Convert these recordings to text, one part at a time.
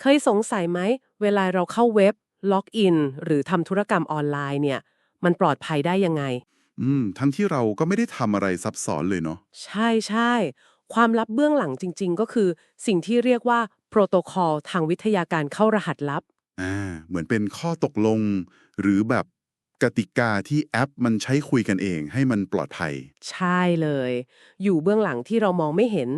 เคยสงสัยไหม เวลาเราเข้าเว็บ ล็อกอิน หรือทำธุรกรรมออนไลน์เนี่ย มันปลอดภัยได้ยังไง อืม ทั้งที่เราก็ไม่ได้ทำอะไรซับซ้อนเลยเนาะ ใช่ใช่ ความลับเบื้องหลังจริง ๆ ก็คือ สิ่งที่เรียกว่าโปรโตคอลทางวิทยาการเข้ารหัสลับ อ่า เหมือนเป็นข้อตกลง หรือแบบกติกาที่แอปมันใช้คุยกันเองให้มันปลอดภัย ใช่เลย อยู่เบื้องหลังที่เรามองไม่เห็น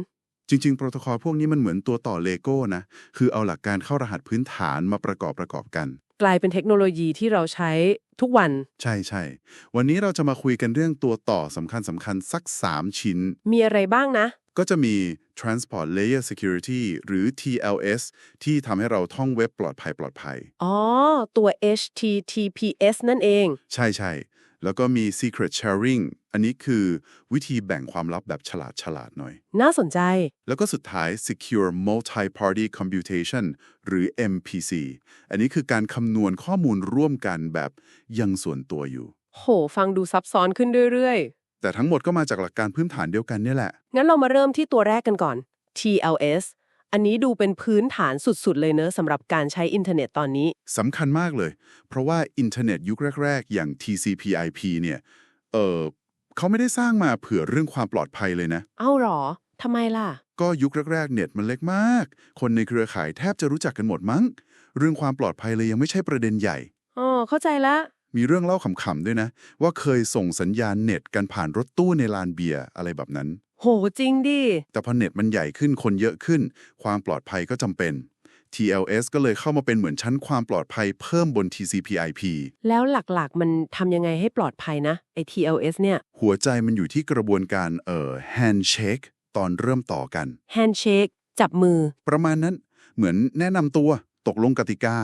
จริงๆ โปรโตคอลพวกนี้มันเหมือนตัวต่อเลโก้นะ คือเอาหลักการเข้ารหัสพื้นฐานมาประกอบประกอบกัน กลายเป็นเทคโนโลยีที่เราใช้ทุกวัน ใช่ใช่ วันนี้เราจะมาคุยกันเรื่องตัวต่อสำคัญสำคัญสัก 3 ชิ้น มีอะไรบ้างนะ ก็จะมี Transport Layer Security หรือ TLS ที่ทำให้เราท่องเว็บปลอดภัยปลอดภัย อ๋อ ตัว HTTPS นั่นเอง ใช่ใช่ แล้วก็มี Secret Sharing อันนี้คือวิธีแบ่งความลับแบบฉลาดฉลาดหน่อย น่าสนใจ แล้วก็สุดท้าย Secure Multi-Party Computation หรือ MPC อันนี้คือการคำนวณข้อมูลร่วมกันแบบยังส่วนตัวอยู่ โห ฟังดูซับซ้อนขึ้นเรื่อยแต่ทั้งหมดก็มาจากหลักการพื้นฐานเดียวกันเนี่ยแหละๆงั้นเรามาเริ่มที่ตัวแรกกันก่อน TLS อันนี้ดูเป็นพื้นฐานสุดๆ เลยเนอะสำหรับการใช้อินเทอร์เน็ตตอนนี้ สำคัญมากเลย เพราะว่าอินเทอร์เน็ตยุคแรก ๆ อย่าง TCP/IP เนี่ย เออเขาไม่ได้สร้างมาเผื่อเรื่องความปลอดภัยเลยนะ เอ้าเหรอทำไมล่ะ ก็ยุคแรกๆ เน็ตมันเล็กมาก คนในเครือข่ายแทบจะรู้จักกันหมดมั้ง เรื่องความปลอดภัยเลยยังไม่ใช่ประเด็นใหญ่ อ๋อ เข้าใจละ มีเรื่องเล่าขำๆด้วยนะ ว่าเคยส่งสัญญาณเน็ตกันผ่านรถตู้ในลานเบียร์อะไรแบบนั้น โหจริงดิ แต่พอเน็ตมันใหญ่ขึ้นคนเยอะขึ้น ความปลอดภัยก็จำเป็น TLS ก็เลยเข้ามาเป็นเหมือนชั้นความปลอดภัยเพิ่มบน TCP/IP แล้วหลักๆ มันทำยังไงให้ปลอดภัยนะไอ TLS เนี่ย หัวใจมันอยู่ที่กระบวนการเอ่อ handshake ตอนเริ่มต่อกัน Handshake จับมือ ประมาณนั้นเหมือนแนะนำตัว ตกลงกติกา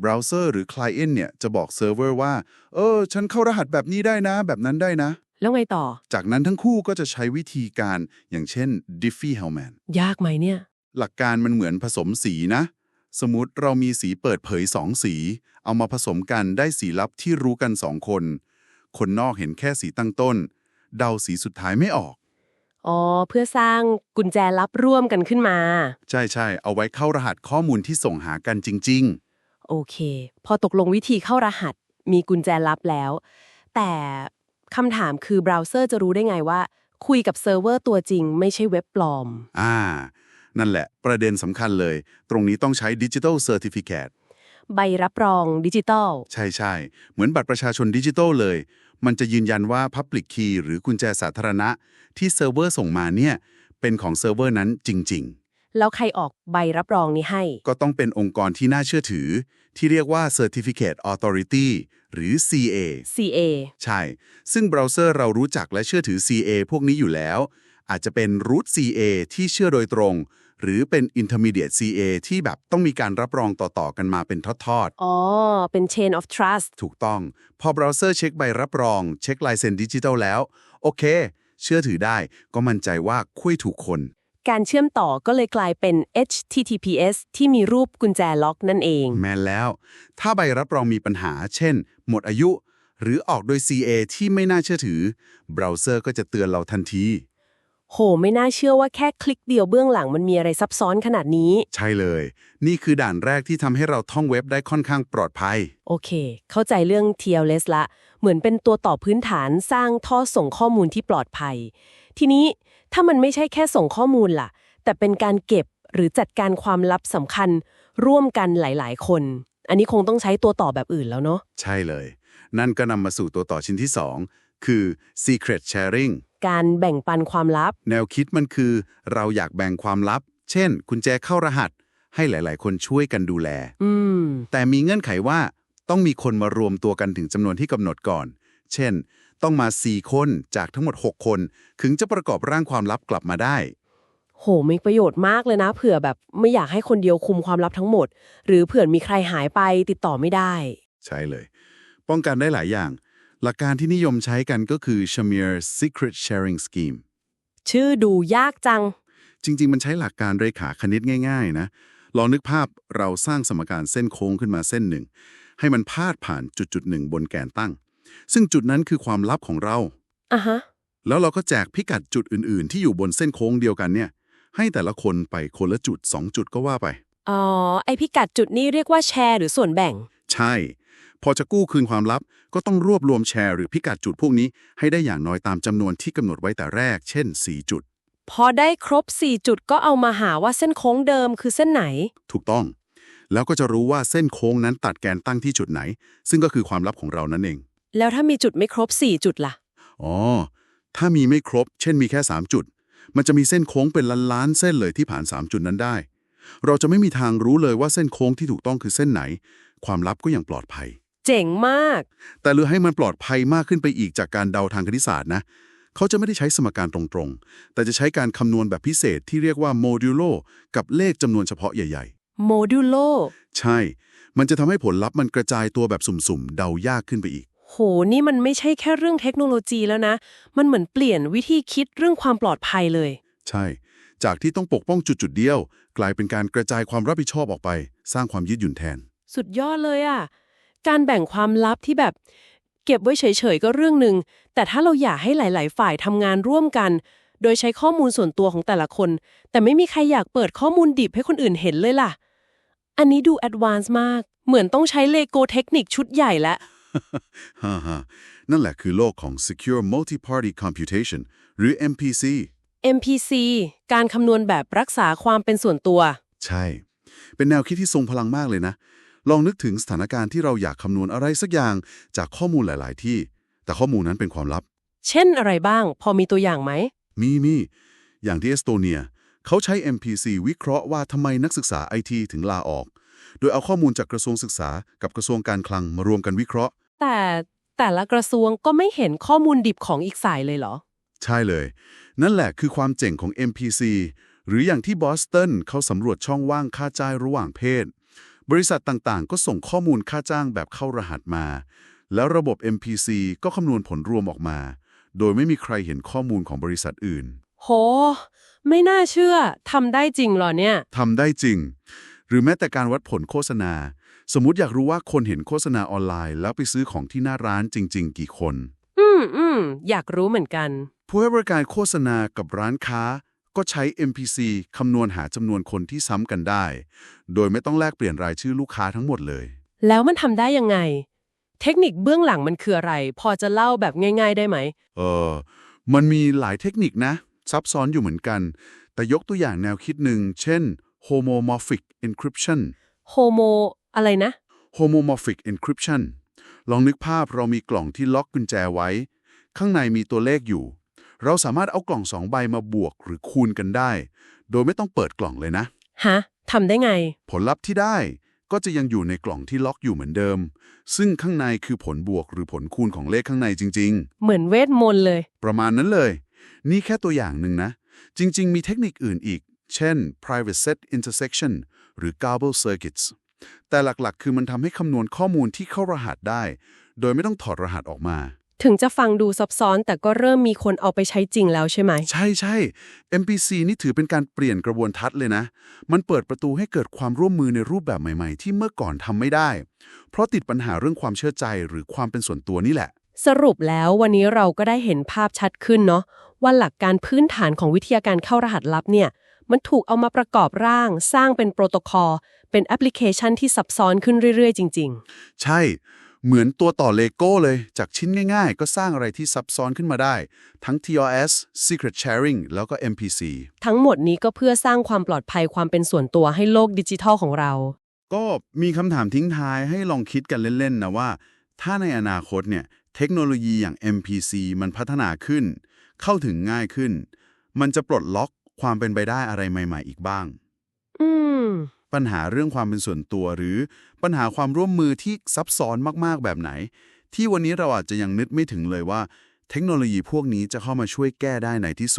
เบราว์เซอร์หรือ Client เนี่ยจะบอกเซิร์ฟเวอร์ว่า เออ ฉันเข้ารหัสแบบนี้ได้นะ แบบนั้นได้นะ แล้วไงต่อ จากนั้นทั้งคู่ก็จะใช้วิธีการอย่างเช่น Diffie-Hellman ยากไหมเนี่ย หลักการมันเหมือนผสมสีนะ สมมติเรามีสีเปิดเผยสองสี เอามาผสมกันได้สีลับที่รู้กันสองคน คนนอกเห็นแค่สีตั้งต้น เดาสีสุดท้ายไม่ออก อ๋อ เพื่อสร้างกุญแจลับร่วมกันขึ้นมา ใช่ใช่เอาไว้เข้ารหัสข้อมูลที่ส่งหากันจริง โอเค พอตกลงวิธีเข้ารหัส มีกุญแจลับแล้ว แต่ คำถามคือเบราว์เซอร์จะรู้ได้ไงว่า คุยกับเซิร์ฟเวอร์ตัวจริง ไม่ใช่เว็บปลอมๆอ่า นั่นแหละ ประเด็นสำคัญเลย ตรงนี้ต้องใช้ดิจิทัลเซอร์ติฟิเคตใบรับรองดิจิตอลใช่ใช่ เหมือนบัตรประชาชนดิจิทัลเลย มันจะยืนยันว่า Public Key หรือกุญแจสาธารณะ ที่เซิร์ฟเวอร์ส่งมาเนี่ย เป็นของเซิร์ฟเวอร์นั้นจริง ๆ แล้วใครออกใบรับรองนี้ให้ ก็ต้องเป็นองค์กรที่น่าเชื่อถือ ที่เรียกว่า Certificate Authority หรือ CA CA ใช่ ซึ่งเบราว์เซอร์เรารู้จักและเชื่อถือ CA พวกนี้อยู่แล้ว อาจจะเป็น root CA ที่เชื่อโดยตรง หรือเป็น intermediate CA ที่แบบต้องมีการรับรองต่อ ๆ กันมาเป็นทอดอ๋อ เป็น chain of trust ๆถูกต้อง พอเบราว์เซอร์เช็คใบรับรอง เช็คลายเซ็นดิจิทัลแล้ว โอเค เชื่อถือได้ก็มั่นใจว่าคุยถูกคน การเชื่อมต่อก็เลยกลายเป็น HTTPS ที่มีรูปกุญแจล็อกนั่นเอง แมนแล้ว ถ้าใบรับรองมีปัญหา เช่น หมดอายุ หรือออกโดย CA ที่ไม่น่าเชื่อถือ เบราว์เซอร์ก็จะเตือนเราทันที โห ไม่น่าเชื่อว่าแค่คลิกเดียวเบื้องหลังมันมีอะไรซับซ้อนขนาดนี้ ใช่เลย นี่คือด่านแรกที่ทำให้เราท่องเว็บได้ค่อนข้างปลอดภัย โอเค เข้าใจเรื่อง TLS ละ เหมือนเป็นตัวต่อพื้นฐานสร้างท่อส่งข้อมูลที่ปลอดภัย ทีนี้ ถ้ามันไม่ใช่แค่ส่งข้อมูลล่ะ แต่เป็นการเก็บหรือจัดการความลับสำคัญ ร่วมกันหลาย ๆ คน อันนี้คงต้องใช้ตัวต่อแบบอื่นแล้วเนาะใช่เลย นั่นก็นำมาสู่ตัวต่อชิ้นที่ 2 คือ secret sharing การแบ่งปันความลับ แนวคิดมันคือ เราอยากแบ่งความลับ เช่น กุญแจเข้ารหัส ให้หลาย ๆ คนช่วยกันดูแล อืม แต่มีเงื่อนไขว่าต้องมีคนมารวมตัวกันถึงจำนวนที่กำหนดก่อน เช่น ต้องมา 4 คนจากทั้งหมด 6 คน ถึงจะประกอบร่างความลับกลับมาได้ โห มีประโยชน์มากเลยนะ เผื่อแบบไม่อยากให้คนเดียวคุมความลับทั้งหมด หรือเผื่อมีใครหายไปติดต่อไม่ได้ ใช่เลย ป้องกันได้หลายอย่าง หลักการที่นิยมใช้กันก็คือ Shamir Secret Sharing Scheme ชื่อดูยากจัง จริง ๆ มันใช้หลักการเรขาคณิตง่าย ๆ นะลองนึกภาพเราสร้างสมการเส้นโค้งขึ้นมาเส้นหนึ่ง ให้มันพาดผ่านจุดจุดๆหนึ่งบนแกนตั้ง ซึ่งจุดนั้นคือความลับของเรา อะฮะ แล้วเราก็แจกพิกัดจุดอื่น ๆ ที่อยู่บนเส้นโค้งเดียวกันเนี่ย ให้แต่ละคนไปคนละจุด 2 จุดก็ว่าไป อ๋อ ไอพิกัดจุดนี้เรียกว่าแชร์หรือส่วนแบ่ง ใช่ พอจะกู้คืนความลับก็ต้องรวบรวมแชร์หรือพิกัดจุดพวกนี้ ให้ได้อย่างน้อยตามจำนวนที่กำหนดไว้แต่แรก เช่น 4 จุด พอได้ครบ 4 จุดก็เอามาหาว่าเส้นโค้งเดิมคือเส้นไหน ถูกต้อง แล้วก็จะรู้ว่าเส้นโค้งนั้นตัดแกนตั้งที่จุดไหน ซึ่งก็คือความลับของเรานั่นเอง แล้วถ้ามีจุดไม่ครบ 4 จุดล่ะ อ๋อ ถ้ามีไม่ครบ เช่นมีแค่ 3 จุด มันจะมีเส้นโค้งเป็นล้านๆเส้นเลยที่ผ่าน 3 จุดนั้นได้ เราจะไม่มีทางรู้เลยว่าเส้นโค้งที่ถูกต้องคือเส้นไหน ความลับก็ยังปลอดภัย เจ๋งมาก แต่เลือให้มันปลอดภัยมากขึ้นไปอีกจากการเดาทางคณิตศาสตร์นะ เขาจะไม่ได้ใช้สมการตรงๆ แต่จะใช้การคำนวณแบบพิเศษที่เรียกว่าโมดูโลกับเลขจำนวนเฉพาะใหญ่โมดูโลๆใช่ มันจะทำให้ผลลัพธ์มันกระจายตัวแบบสุ่มๆ เดายากขึ้นไปอีก โห นี่มันไม่ใช่แค่เรื่องเทคโนโลยีแล้วนะ มันเหมือนเปลี่ยนวิธีคิดเรื่องความปลอดภัยเลย ใช่ จากที่ต้องปกป้องจุดๆเดียว กลายเป็นการกระจายความรับผิดชอบออกไป สร้างความยืดหยุ่นแทน สุดยอดเลยอะการแบ่งความลับที่แบบ เก็บไว้เฉยๆก็เรื่องหนึ่ง แต่ถ้าเราอยากให้หลาย ๆ ฝ่ายทำงานร่วมกัน โดยใช้ข้อมูลส่วนตัวของแต่ละคน แต่ไม่มีใครอยากเปิดข้อมูลดิบให้คนอื่นเห็นเลยล่ะ อันนี้ดูแอดวานซ์มาก เหมือนต้องใช้เลโกเทคนิคชุดใหญ่แล้ว ฮ่าฮ่านั่นแหละคือโลกของ Secure Multi-Party Computation หรือ MPC MPC การคำนวณแบบรักษาความเป็นส่วนตัว ใช่ เป็นแนวคิดที่ทรงพลังมากเลยนะ ลองนึกถึงสถานการณ์ที่เราอยากคำนวณอะไรสักอย่างจากข้อมูลหลาย ๆ ที่ แต่ข้อมูลนั้นเป็นความลับ เช่นอะไรบ้าง พอมีตัวอย่างไหม มีมี อย่างที่เอสโตเนีย เขาใช้ MPC วิเคราะห์ว่าทำไมนักศึกษาไอทีถึงลาออก โดยเอาข้อมูลจากกระทรวงศึกษากับกระทรวงการคลังมารวมกันวิเคราะห์ แต่แต่ละกระทรวงก็ไม่เห็นข้อมูลดิบของอีกฝ่ายเลยเหรอ ใช่เลย นั่นแหละคือความเจ๋งของ MPC หรืออย่างที่บอสตันเขาสำรวจช่องว่างค่าจ้างระหว่างเพศ บริษัทต่างๆ ก็ส่งข้อมูลค่าจ้างแบบเข้ารหัสมา แล้วระบบ MPC ก็คำนวณผลรวมออกมา โดยไม่มีใครเห็นข้อมูลของบริษัทอื่น โห ไม่น่าเชื่อทำได้จริงเหรอเนี่ยทำได้จริง หรือแม้แต่การวัดผลโฆษณา สมมุติอยากรู้ว่าคนเห็นโฆษณาออนไลน์ แล้วไปซื้อของที่หน้าร้านจริง ๆ กี่คน อืมอืมอยากรู้เหมือนกัน ผู้ให้บริการโฆษณากับร้านค้า ก็ใช้ MPC คำนวณหาจำนวนคนที่ซ้ำกันได้ โดยไม่ต้องแลกเปลี่ยนรายชื่อลูกค้าทั้งหมดเลย แล้วมันทำได้ยังไง เทคนิคเบื้องหลังมันคืออะไร พอจะเล่าแบบง่าย ๆ ได้ไหม เออ มันมีหลายเทคนิคนะ ซับซ้อนอยู่เหมือนกัน แต่ยกตัวอย่างแนวคิดหนึ่ง เช่น homomorphic encryption โฮโม อะไรนะ homomorphic encryption ลองนึกภาพเรามีกล่องที่ล็อกกุญแจไว้ ข้างในมีตัวเลขอยู่ เราสามารถเอากล่องสองใบมาบวกหรือคูณกันได้ โดยไม่ต้องเปิดกล่องเลยนะ ฮะทำได้ไง ผลลัพธ์ที่ได้ก็จะยังอยู่ในกล่องที่ล็อกอยู่เหมือนเดิม ซึ่งข้างในคือผลบวกหรือผลคูณของเลขข้างในจริง เหมือนเวทมนต์เลย ๆ ประมาณนั้นเลย นี่แค่ตัวอย่างหนึ่งนะ จริง ๆ มีเทคนิคอื่นอีก เช่น private set intersection หรือ Gable circuits แต่หลักๆ คือมันทำให้คำนวณข้อมูลที่เข้ารหัสได้ โดยไม่ต้องถอดรหัสออกมา ถึงจะฟังดูซับซ้อนแต่ก็เริ่มมีคนเอาไปใช้จริงแล้วใช่ไหม ใช่ใช่ MPC นี่ถือเป็นการเปลี่ยนกระบวนทัศน์เลยนะ มันเปิดประตูให้เกิดความร่วมมือในรูปแบบใหม่ๆ ที่เมื่อก่อนทำไม่ได้ เพราะติดปัญหาเรื่องความเชื่อใจหรือความเป็นส่วนตัวนี่แหละ สรุปแล้ววันนี้เราก็ได้เห็นภาพชัดขึ้นเนาะว่าหลักการพื้นฐานของวิทยาการเข้ารหัสลับเนี่ย มันถูกเอามาประกอบร่าง สร้างเป็นโปรโตคอล เป็นแอปพลิเคชันที่ซับซ้อนขึ้นเรื่อย ๆ จริงใช่ เหมือนตัวต่อเลโก้เลย จากชิ้นง่ายๆ ก็สร้างอะไรที่ซับซ้อนขึ้นมาได้ ทั้ง TLS Secret Sharing แล้วก็ MPC ๆทั้งหมดนี้ก็เพื่อสร้างความปลอดภัยความเป็นส่วนตัวให้โลกดิจิทัลของเรา ก็มีคำถามทิ้งท้ายให้ลองคิดกันเล่นๆนะว่า ถ้าในอนาคตเนี่ยเทคโนโลยีอย่าง MPC มันพัฒนาขึ้น เข้าถึงง่ายขึ้น มันจะปลดล็อกความเป็นไปได้อะไรใหม่ ๆ อีกบ้างอืม ปัญหาเรื่องความเป็นส่วนตัวหรือปัญหาความร่วมมือที่ซับซ้อนมากๆแบบไหน ที่วันนี้เราอาจจะยังนึกไม่ถึงเลยว่า เทคโนโลยีพวกนี้จะเข้ามาช่วยแก้ได้ในที่สุด